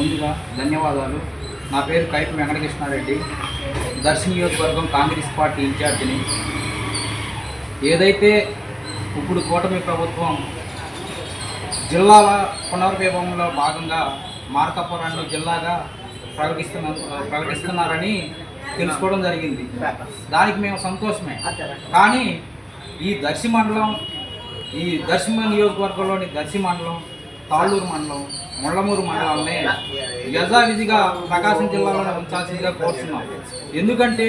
ముందుగా ధన్యవాదాలు. నా పేరు కైపు వెంకటకృష్ణారెడ్డి. దర్శి నియోజకవర్గం కాంగ్రెస్ పార్టీ ఇన్ఛార్జిని. ఏదైతే ఇప్పుడు కూటమి ప్రభుత్వం జిల్లాల పునర్విభాగంలో భాగంగా మార్కాపురాన్ని జిల్లాగా ప్రకటిస్తున్న ప్రకటిస్తున్నారని తెలుసుకోవడం జరిగింది. దానికి మేము సంతోషమే. కానీ ఈ దర్శి మండలం ఈ దర్శి నియోజకవర్గంలోని దర్శి మండలం తాళ్ళూరు మండలం మొండమూరు మండలాన్ని యథావిధిగా ప్రకాశం జిల్లాలోనే ఉంచాల్సిందిగా కోరుతున్నాం ఎందుకంటే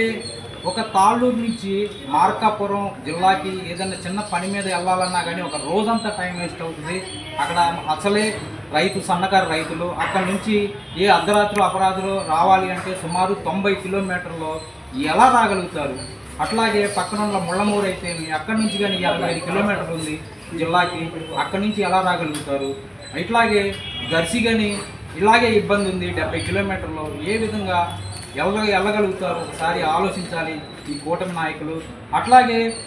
ఒక తాళ్ళూరు నుంచి మార్కాపురం జిల్లాకి ఏదైనా చిన్న పని మీద వెళ్ళాలన్నా కానీ ఒక రోజంతా టైం వేస్ట్ అవుతుంది. అక్కడ అసలే రైతు సన్నకారు రైతులు. అక్కడ నుంచి ఏ అర్ధరాత్రులు అపరాధులు రావాలి అంటే సుమారు తొంభై కిలోమీటర్లు ఎలా రాగలుగుతారు అట్లాగే పక్కన ఉన్న ముళ్ళమూరు అయితే అక్కడి నుంచి కానీ ఇరవై ఐదు కిలోమీటర్లు ఉంది జిల్లాకి అక్కడి నుంచి ఎలా రాగలుగుతారు ఇట్లాగే దర్శి కానీ ఇలాగే ఇబ్బంది ఉంది డెబ్బై కిలోమీటర్లు. ఏ విధంగా ఎల్ల వెళ్ళగలుగుతారు ఒకసారి ఆలోచించాలి ఈ కూటమి నాయకులు. అట్లాగే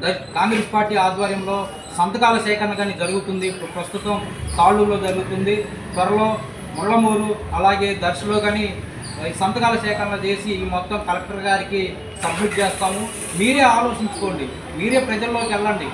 ద- కాంగ్రెస్ పార్టీ ఆధ్వర్యంలో సంతకాల సేకరణ కానీ జరుగుతుంది. ఇప్పుడు ప్రస్తుతం తాళ్ళూరులో జరుగుతుంది. త్వరలో ముళ్ళమూరు అలాగే దర్శిలో కానీ సంతకాల సేకరణ చేసి ఈ మొత్తం కలెక్టర్ గారికి సబ్మిట్ చేస్తాము. మీరే ఆలోచించుకోండి. మీరే ప్రజల్లోకి వెళ్ళండి.